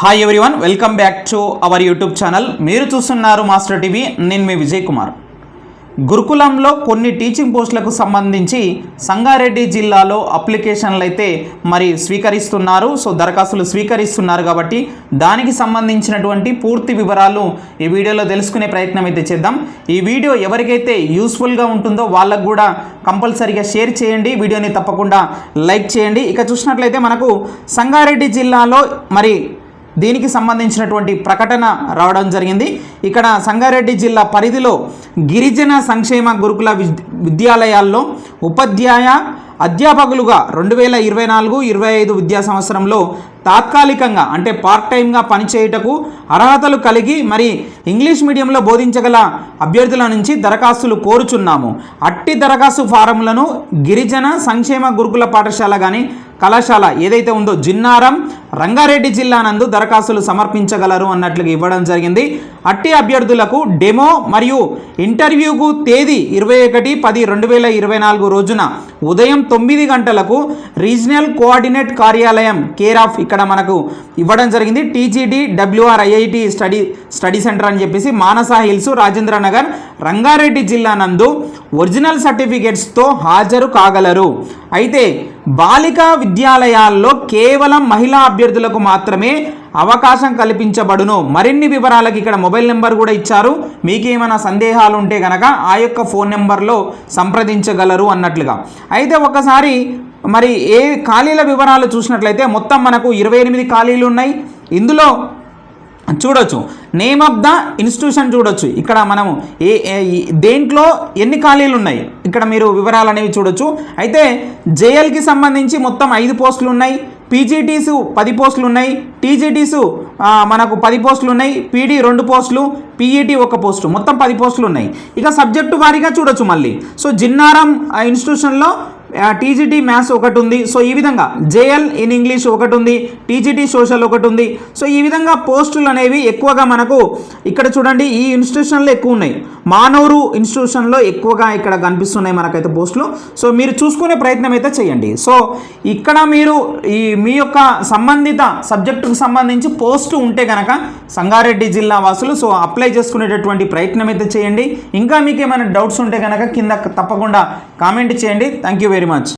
Hi everyone welcome back to our YouTube channel మీరు చూస్తున్నారు master TV నేను మీ విజయ్ కుమార్ గురుకులంలో కొన్ని టీచింగ్ పోస్టులకు సంబంధించి సంగారెడ్డి జిల్లాలో అప్లికేషన్లు అయితే మరి స్వీకరిస్తున్నారు. సో దరఖాస్తులు స్వీకరిస్తున్నారు కాబట్టి దానికి సంబంధించినటువంటి పూర్తి వివరాలు ఈ వీడియోలో తెలుసుకునే ప్రయత్నం అయితే చేద్దాం. ఈ వీడియో ఎవరికైతే యూస్ఫుల్గా ఉంటుందో వాళ్ళకు కూడా కంపల్సరీగా షేర్ చేయండి. వీడియోని తప్పకుండా లైక్ చేయండి. ఇక చూసినట్లయితే మనకు సంగారెడ్డి జిల్లాలో మరి దీనికి సంబంధించినటువంటి ప్రకటన రావడం జరిగింది. ఇక్కడ సంగారెడ్డి జిల్లా పరిధిలో గిరిజన సంక్షేమ గురుకుల విద్యాలయాల్లో ఉపాధ్యాయ అధ్యాపకులుగా రెండు వేల ఇరవై నాలుగు ఇరవై ఐదు విద్యా సంవత్సరంలో తాత్కాలికంగా అంటే పార్ట్ టైంగా పనిచేయుటకు అర్హతలు కలిగి మరి ఇంగ్లీష్ మీడియంలో బోధించగల అభ్యర్థుల నుంచి దరఖాస్తులు కోరుచున్నాము. అట్టి దరఖాస్తు ఫారంలను గిరిజన సంక్షేమ గురుకుల పాఠశాల కానీ కళాశాల ఏదైతే ఉందో జిన్నారం రంగారెడ్డి జిల్లా నందు దరఖాస్తులు సమర్పించగలరు అన్నట్లుగా ఇవ్వడం జరిగింది. అట్టి అభ్యర్థులకు డెమో మరియు ఇంటర్వ్యూకు తేదీ ఇరవై ఒకటి పది రెండు వేల ఇరవై నాలుగు రోజున ఉదయం తొమ్మిది గంటలకు రీజనల్ కోఆర్డినేట్ కార్యాలయం కేర్ ఆఫ్ ఇక్కడ మనకు ఇవ్వడం జరిగింది. TGD WR IIT study study centre అని చెప్పేసి మానస హిల్స్ రాజేంద్ర నగర్ రంగారెడ్డి జిల్లా నందు ఒరిజినల్ సర్టిఫికేట్స్తో హాజరు కాగలరు. అయితే బాలికా విద్యాలయాల్లో కేవలం మహిళా అభ్యర్థులకు మాత్రమే అవకాశం కల్పించబడును. మరిన్ని వివరాలకు ఇక్కడ మొబైల్ నెంబర్ కూడా ఇచ్చారు. మీకేమైనా సందేహాలు ఉంటే కనుక ఆ యొక్క ఫోన్ నెంబర్లో సంప్రదించగలరు అన్నట్లుగా. అయితే ఒకసారి మరి ఏ ఖాళీల వివరాలు చూసినట్లయితే మొత్తం మనకు ఇరవై ఎనిమిది ఖాళీలు ఉన్నాయి ఇందులో చూడొచ్చు. నేమ్ ఆఫ్ ద ఇన్స్టిట్యూషన్ చూడొచ్చు. ఇక్కడ మనము ఏ దేంట్లో ఎన్ని ఖాళీలు ఉన్నాయి? ఇక్కడ మీరు వివరాలు అనేవి చూడొచ్చు. అయితే జేఎల్కి సంబంధించి మొత్తం ఐదు పోస్టులు ఉన్నాయి. పీజీటీసు పది పోస్టులు ఉన్నాయి. టీజీటీసు మనకు పది పోస్టులు ఉన్నాయి. పీడీ రెండు పోస్టులు పీఈటీ ఒక పోస్టు. మొత్తం పది పోస్టులు ఉన్నాయి. ఇక సబ్జెక్టు వారీగా చూడొచ్చు మళ్ళీ. సో జిన్నారం ఇన్స్టిట్యూషన్లో టీజీటీ మ్యాథ్స్ ఒకటి ఉంది సో ఈ విధంగా జేఎల్ ఇన్ ఇంగ్లీష్ ఒకటి ఉంది టీజీటీ సోషల్ ఒకటి ఉంది సో ఈ విధంగా పోస్టులు అనేవి ఎక్కువగా మనకు ఇక్కడ చూడండి ఈ ఇన్స్టిట్యూషన్లో ఎక్కువ ఉన్నాయి. మానూరు ఇన్స్టిట్యూషన్లో ఎక్కువగా ఇక్కడ కనిపిస్తున్నాయి మనకైతే పోస్టులు. సో మీరు చూసుకునే ప్రయత్నం అయితే చేయండి. సో ఇక్కడ మీరు ఈ మీ యొక్క సంబంధిత సబ్జెక్టుకు సంబంధించి పోస్టు ఉంటే కనుక సంగారెడ్డి జిల్లా వాసులు సో అప్లై చేసుకునేటటువంటి ప్రయత్నం అయితే చేయండి. ఇంకా మీకు ఏమైనా డౌట్స్ ఉంటే కనుక కింద తప్పకుండా కామెంట్ చేయండి. Thank you very much much.